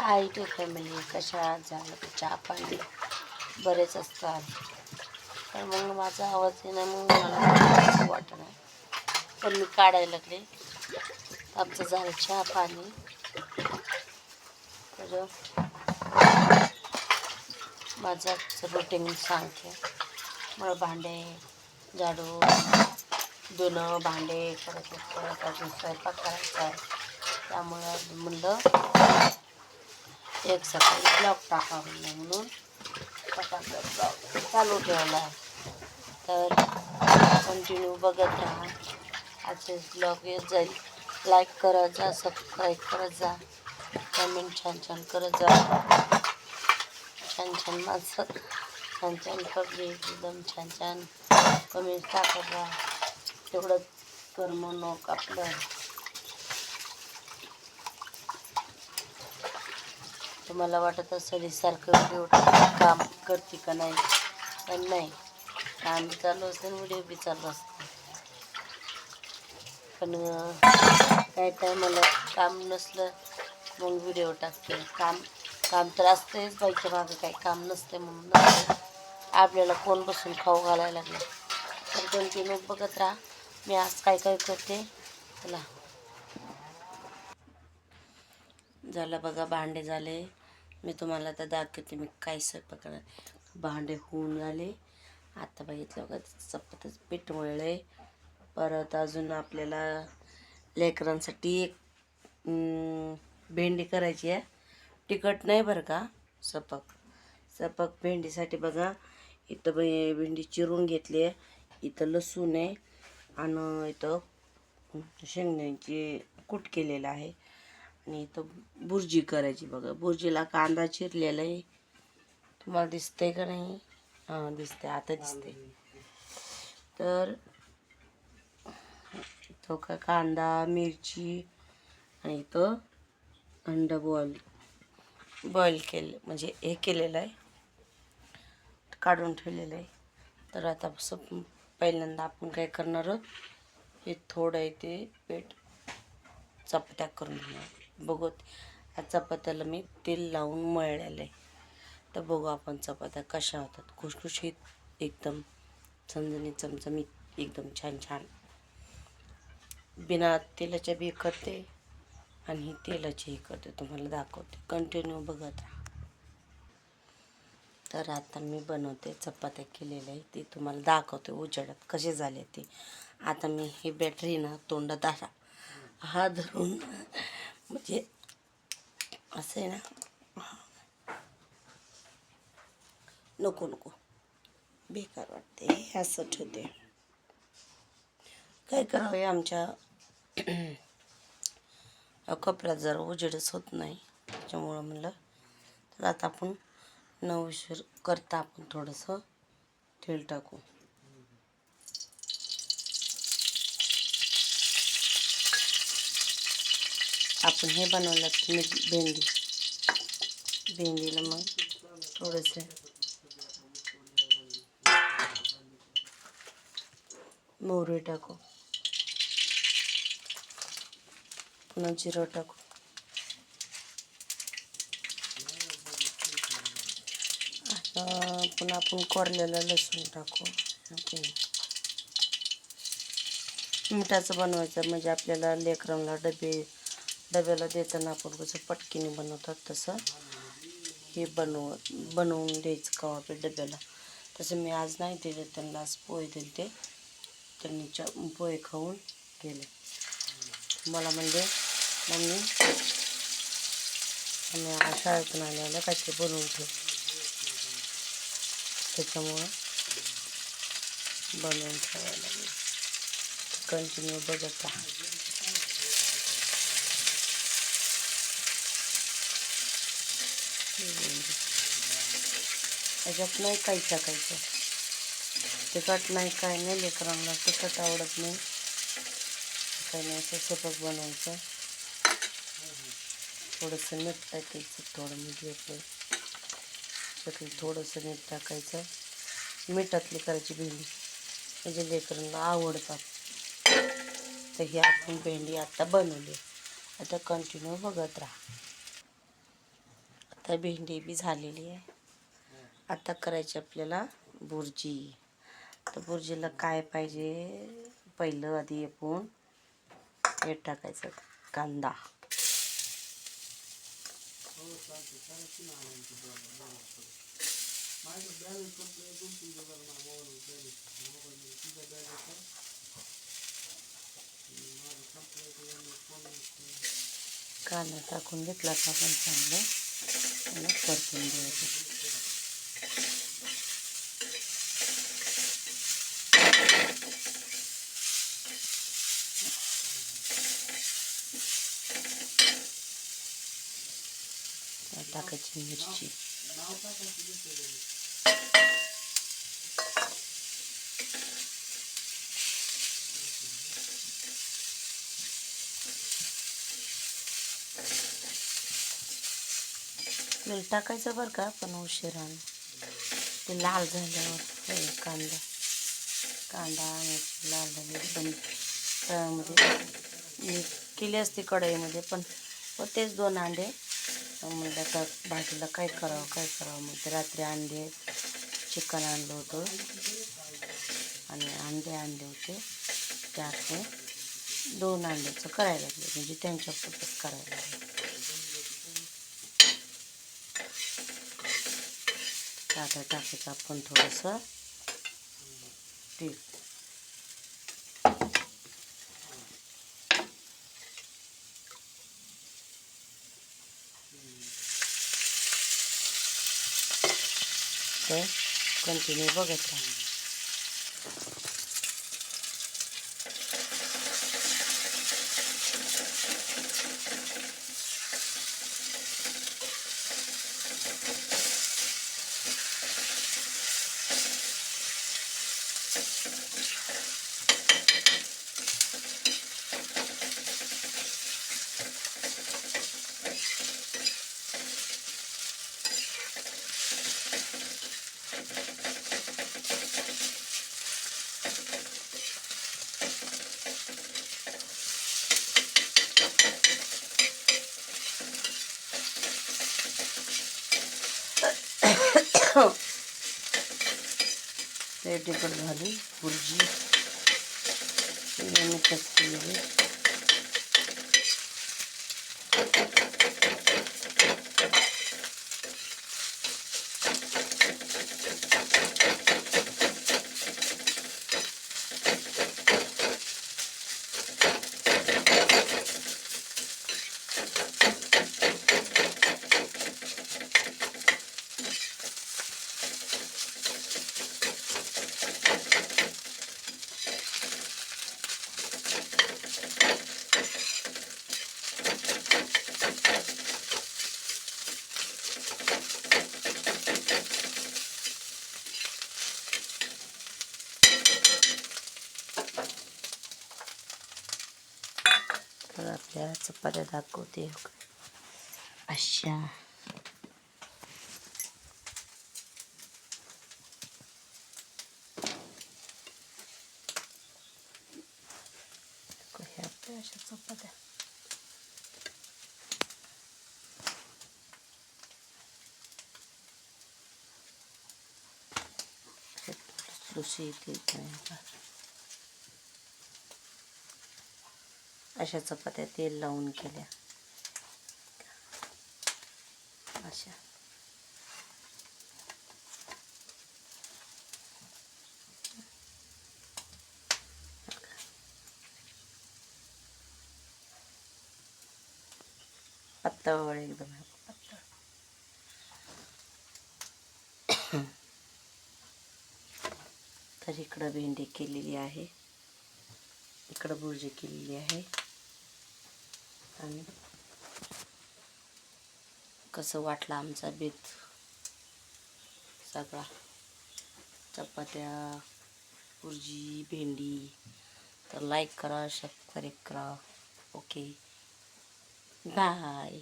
High to family कशा झालं चहा पाणी? बरेच असतात तर मग माझा आवाज येणार मग मला वाटत नाही पण मी काढायला लागले. आमचं झालं चहा पाणी. तर माझं रुटीन सांगते. मला भांडे झाडू धुणं भांडे परत परत अजून स्वयंपाक करायचा आहे. त्यामुळं म्हणलं एक सकाळी ब्लॉक टाका म्हणलं म्हणून फटाफट ब्लॉक चालू ठेवला. तर कंटिन्यू बघत राहा. आजचे ब्लॉग येत जाईल. लाईक करत जा सबस्क्राईब करत जा. कमेंट छान छान करत जा. छान छान माणसं छान छान पब्लिक एकदम छान छान कमेंट टाकत राहा. तेवढं करमणूक आपलं. तुम्हाला वाटत असेल सारखं व्हिडिओ काम करते का नाही? पण नाही. काम बी चालू असते व्हिडिओ बी चालू असते. पण काय काय मला काम नसलं मग व्हिडिओ टाकते. काम काम तर असतेच बाईच्या मागं काही काम नसते म्हणून आपल्याला कोण बसून खाऊ घालायला लागलं? तर दोन तीन बघत राहा. मी आज काय काय करते? चला. झालं बघा भांडे झाले. मी तुम्हाला आता दाखवते मी काय स्वयंपाकाला भांडे होऊन आले. आता बघितलं बघा चपातच पीठ मळले परत अजून आपल्याला लेकरांसाठी एक भेंडी करायची आहे. तिखट नाही बरं का सपक. सपक भेंडीसाठी बघा इथं बे- भेंडी चिरून घेतली आहे. इथं लसूण आहे आणि इथं शेंगण्याची कूट केलेलं आहे. आणि तर भुर्जी करायची बघा. भुर्जीला कांदा चिरलेला आहे. तुम्हाला दिसते का नाही? हां दिसते आता दिसते तर तो का कांदा मिरची आणि तो अंड बॉईल बॉईल केलं म्हणजे हे केलेलं आहे. काढून ठेवलेलं आहे. तर आता असं पहिल्यांदा आपण काय करणार आहोत? हे थोडं आहे ते पेट चपात्या करून घेणार बघू चपात्याला मी तेल लावून मळलेलं आहे. तर बघू आपण चपात्या कशा होतात. खुशखुशीत एकदम चमचमी चमचमीत एकदम छान छान. बिना तेलाच्या बी करते आणि तेलाचीही करते. तुम्हाला दाखवते. कंटिन्यू बघत राहा. तर आता मी बनवते चपात्या केलेल्या आहे ते तुम्हाला दाखवते उजेडात कसे झाले ते. आता मी ही बॅटरी ना तोंडात आला. हा धरून म्हणजे असं आहे ना नको नको बेकार वाटते हे असं ठेवते काय करावे आमच्या कपड्यात जरा उजेडच होत नाही त्याच्यामुळं म्हणलं तर आता आपण नवशीर करता आपण थोडंसं तेल टाकू आपण हे बनवलं मी भेंडी. भेंडीला मग थोडंसं मोहरी टाकू. पुन्हा जिरं टाकू. पुन्हा आपण कोरलेलं लसूण टाकू. मिठाचं बनवायचं म्हणजे आपल्याला लेकरांना डबे डब्याला देताना आपण कसं पटकीने बनवतात तसं. हे बनव बनवून द्यायचं कवा डब्याला. तसं मी आज नाही दिलं त्यांना आज पोहे दिले ते त्यांनी च पोहे खाऊन गेले. मला म्हणजे मम्मी आम्ही आज शाळेतून आल्याला काहीतरी बनवून ठेव त्याच्यामुळं बनवून ठेवायला कंटिन्यू बघत राहा. त्याच्यात नाही काही टाकायचं तिखट नाही काय नाही लेकरांना तिखट आवडत नाही. काय नाही असं सपक बनवायचं. थोडंसं मीठ टाकायचं थोडं मीठ घेतलं. त्यातलं थोडंसं मीठ टाकायचं. मिठातली करायची भेंडी. म्हणजे लेकरांना आवडतात. तर ही आपण भेंडी आता बनवली. आता कंटिन्यू बघत राहा. आता भेंडी बी झालेली आहे. आता करायची आपल्याला बुर्जी. तर बुर्जीला काय पाहिजे? पहिलं आधी आपण हे टाकायचं कांदा. कांदा टाकून घेतला का आपण चांगलं? त्याला परतून घ्यायचं त्यात टाकायची तेल टाकायचं बरं का पण उशिरानं ते लाल झाल्यावर कांदा. कांदा मिरची लाल झाली पण तळ्यामध्ये मी केली असते कढईमध्ये पण तेच दोन अंडे. मग म्हणलं तर भाजीला काय करावं काय करावं मग ते रात्री अंडे चिकन आणलं होतं. आणि अंडे आणले होते. त्यात दोन अंड्याचं करायला लागले म्हणजे त्यांच्या करायला लागले. आता टाकायचं आपण थोडंसं. तेल तर कंटिन्यू बघत राहा. रेडीकड झाली. भुर्जी मिक्स केलेली. तर आपल्या चपात्या दाखवते अशा ह्या आपल्या अशा चपात्या लुसी येते नाही का अशा चपात्या तेल लावून केल्या. अशा. पातळ एकदम. पातळ तर इकडं भेंडी केलेली आहे. इकडं भुर्जी केलेली आहे. आणि कसं वाटलं आमचा बेत? सगळा. चपात्या भुर्जी भेंडी. तर लाईक करा सबस्क्राईब करा. Okay bye